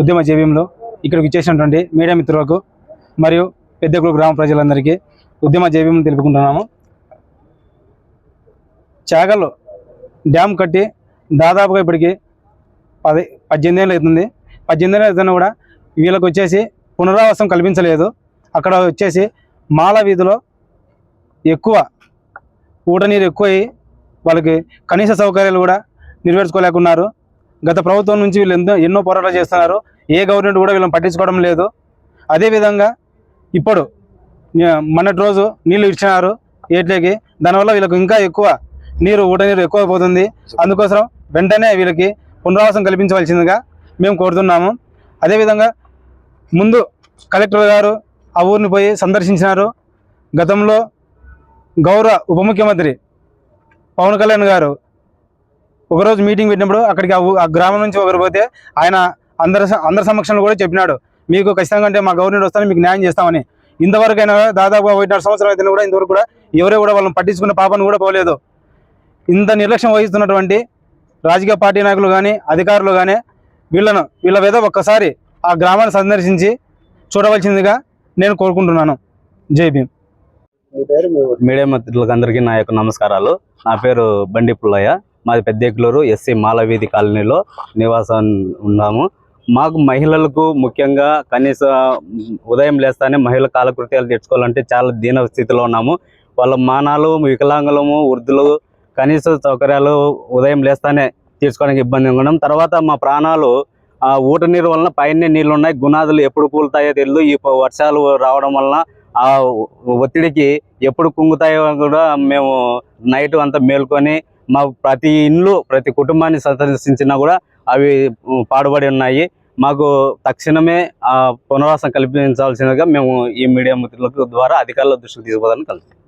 ఉద్యమ జీవ్యంలో ఇక్కడికి ఇచ్చేసినటువంటి మీడియా మిత్రులకు మరియు పెద్దకులు గ్రామ ప్రజలందరికీ ఉద్యమ జీవ్యం తెలుపుకుంటున్నాము. చాగలు డ్యామ్ కట్టి దాదాపుగా ఇప్పటికి పది పద్దెనిమిది ఏళ్ళు అవుతుంది. పద్దెనిమిది ఏళ్ళు అవుతున్నా కూడా వీళ్ళకి వచ్చేసి పునరావాసం కల్పించలేదు. అక్కడ వచ్చేసి మాల వీధిలో ఎక్కువ ఊట నీరు ఎక్కువ వాళ్ళకి కనీస సౌకర్యాలు కూడా నెరవేర్చుకోలేకున్నారు. గత ప్రభుత్వం నుంచి వీళ్ళు ఎంతో ఎన్నో పోరాటాలు చేస్తున్నారు. ఏ గవర్నమెంట్ కూడా వీళ్ళని పట్టించుకోవడం లేదు. అదేవిధంగా ఇప్పుడు మొన్నటి రోజు నీళ్ళు ఇచ్చినారు ఏట్లేకి. దానివల్ల వీళ్ళకు ఇంకా ఎక్కువ నీరు ఊట నీరు ఎక్కువ పోతుంది. అందుకోసం వెంటనే వీళ్ళకి పునరావాసం కల్పించవలసిందిగా మేము కోరుతున్నాము. అదేవిధంగా ముందు కలెక్టర్ గారు ఆ ఊరిని పోయి సందర్శించినారు. గతంలో గౌరవ ఉప ముఖ్యమంత్రి పవన్ కళ్యాణ్ గారు ఒకరోజు మీటింగ్ పెట్టినప్పుడు అక్కడికి ఆ గ్రామం నుంచి ఒకరు పోతే ఆయన అందరి అందరి సమక్షంలో కూడా చెప్పినాడు. మీకు ఖచ్చితంగా అంటే మా గవర్నమెంట్ వస్తాను మీకు న్యాయం చేస్తామని. ఇంతవరకైనా దాదాపు ఒకటిన్నర సంవత్సరం అయితే కూడా ఇంతవరకు కూడా ఎవరే కూడా వాళ్ళని పట్టించుకున్న పాపను కూడా పోలేదు. ఇంత నిర్లక్ష్యం వహిస్తున్నటువంటి రాజకీయ పార్టీ నాయకులు కానీ అధికారులు కానీ వీళ్ళను వీళ్ళ మీద ఒక్కసారి ఆ గ్రామాన్ని సందర్శించి చూడవలసిందిగా నేను కోరుకుంటున్నాను. జై భీమ్. మీడియా మిత్రులకు అందరికీ నా యొక్క నమస్కారాలు. నా పేరు బండి పుల్లయ్య. మాది పెద్దేకులూరు ఎస్సీ మాలవీధి కాలనీలో నివాసం ఉన్నాము. మాకు మహిళలకు ముఖ్యంగా కనీస ఉదయం లేస్తానే మహిళల కాలకృత్యాలు తెచ్చుకోవాలంటే చాలా దీన స్థితిలో ఉన్నాము. వాళ్ళ మానాలు వికలాంగులము వృద్ధులు కనీస సౌకర్యాలు ఉదయం లేస్తానే తీర్చుకోవడానికి ఇబ్బంది ఉండడం. తర్వాత మా ప్రాణాలు ఆ ఊట నీరు వలన పైన నీళ్ళు ఉన్నాయి గుణాదులు ఎప్పుడు కూలుతాయో తెలియదు ఈ వర్షాలు రావడం వలన ఆ ఒత్తిడికి ఎప్పుడు కుంగుతాయో కూడా మేము నైట్ అంతా మేల్కొని మా ప్రతి ఇల్లు ప్రతి కుటుంబాన్ని సందర్శించినా కూడా అవి పాడుబడి ఉన్నాయి. మాకు తక్షణమే ఆ పునరావాసం కల్పించాల్సిందిగా మేము ఈ మీడియా మిత్రులకు ద్వారా అధికారుల దృష్టికి తీసుకుపోదాన్ని కలుగుతాం